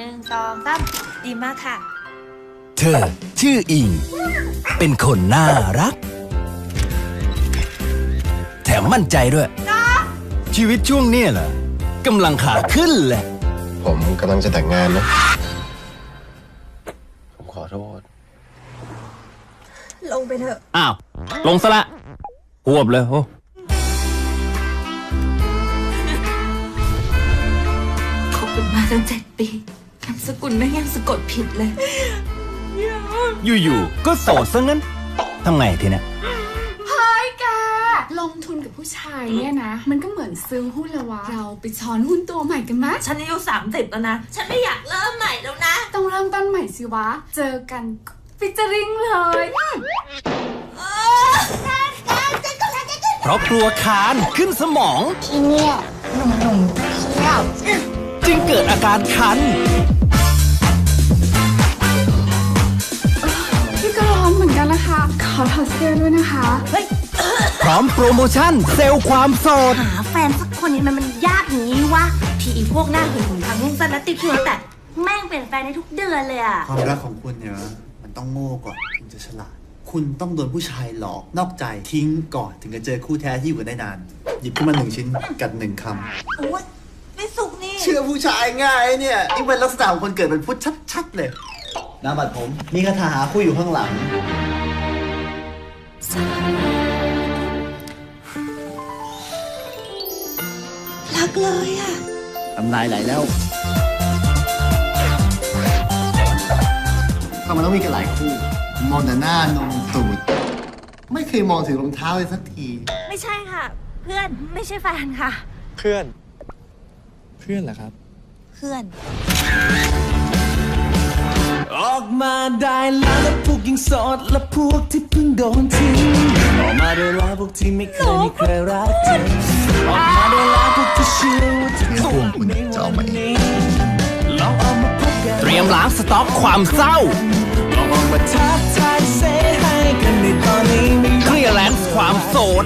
หนึ่งสองสามดีมากค่ะ เธอ ชื่ออิง เป็นคนน่ารัก แถมมั่นใจด้วย ชีวิตช่วงเนี้ยเหรอกำลังขาขึ้นเลยผมกำลังจะแต่งงานนะ ผมขอโทษ ลงไปเถอะ อ้าว ลงซะละหวบเลยโอ้คบกันมาตั้งเจ็ดปี นามสกุลแม่งยังสะกดผิดเลย อยู่ๆ ก็โสดซะงั้น ทำไงทีเนี้ยเฮ้ยแกลงทุนกับผู้ชายเนี่ยนะ มันก็เหมือนซื้อหุ้นละวะ เราไปช้อนหุ้นตัวใหม่กันมะฉันอายุสามสิบแล้วนะ ฉันไม่อยากเริ่มใหม่แล้วนะ ต้องเริ่มต้นใหม่สิวะ เจอกันฟิจริงเลยเพราะกลัวคานขึ้นสมอง ที่เนี่ยหนุ่มๆเที่ยว จึงเกิดอาการคัน พี่ก็ร้อนเหมือนกันนะคะ ขอถอดเสื้อด้วยนะคะ พร้อมโปรโมชั่นเซลล์ความโสด หาแฟนสักคนนี้มันมันยากอย่างนี้วะทีอีพวกหน้าหื่นหุ่นทางนุ่งสั้นและติดเชื้อแต่แม่งเปลี่ยนแฟนในทุกเดือนเลยอะความรักของคุณเนี่ยนะมันต้องโง่ก่อนถึงจะฉลาด คุณต้องโดนผู้ชายหลอกนอกใจทิ้งก่อนถึงจะเจอคู่แท้ที่อยู่กันได้นาน หยิบขึ้นมาหนึ่งชิ้นกัดหนึ่งคโอ้ยไม่สุกนี่ำ เชื่อผู้ชายง่ายเนี่ยนี่เป็นลักษณะของคนเกิดเป็นพุทธชัดๆเลยนามบัตรผม มีคาถาหาคู่อยู่ข้างหลัง รักเลยอะทำลายไหลแล้วก็มันต้องมีกันหลายคู่ มองแต่หน้านมตูด ไม่เคยมองถึงรองเท้าเลยสักที ไม่ใช่ค่ะ เพื่อนไม่ใช่แฟนค่ะ เพื่อน เพื่อนเหรอครับ เพื่อน ออกมาได้แล้วและพวกยังโสดและพวกที่เพิ่งโดนทิ้งออกมาได้แล้วพวกที่ไม่เคยมีใครรักจริงออกมาได้แล้วพวกที่เชื่อว่าจะพวกคุณจะเอาไหมลองเอามาพบกันเตรียมล้างสต็อกความเศร้าลองออกมาทักทายเซให้กันในตอนนี้เคลียร์แลนซ์ความโสด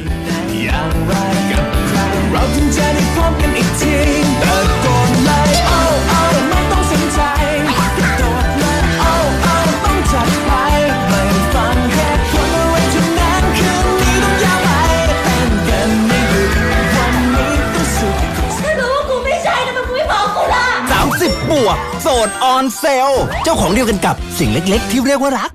อย่างไรกับใคร วกโสดออนเซลเจ้าของเดียวกันกับสิ่งเล็กๆ ที่เรียกว่ารัก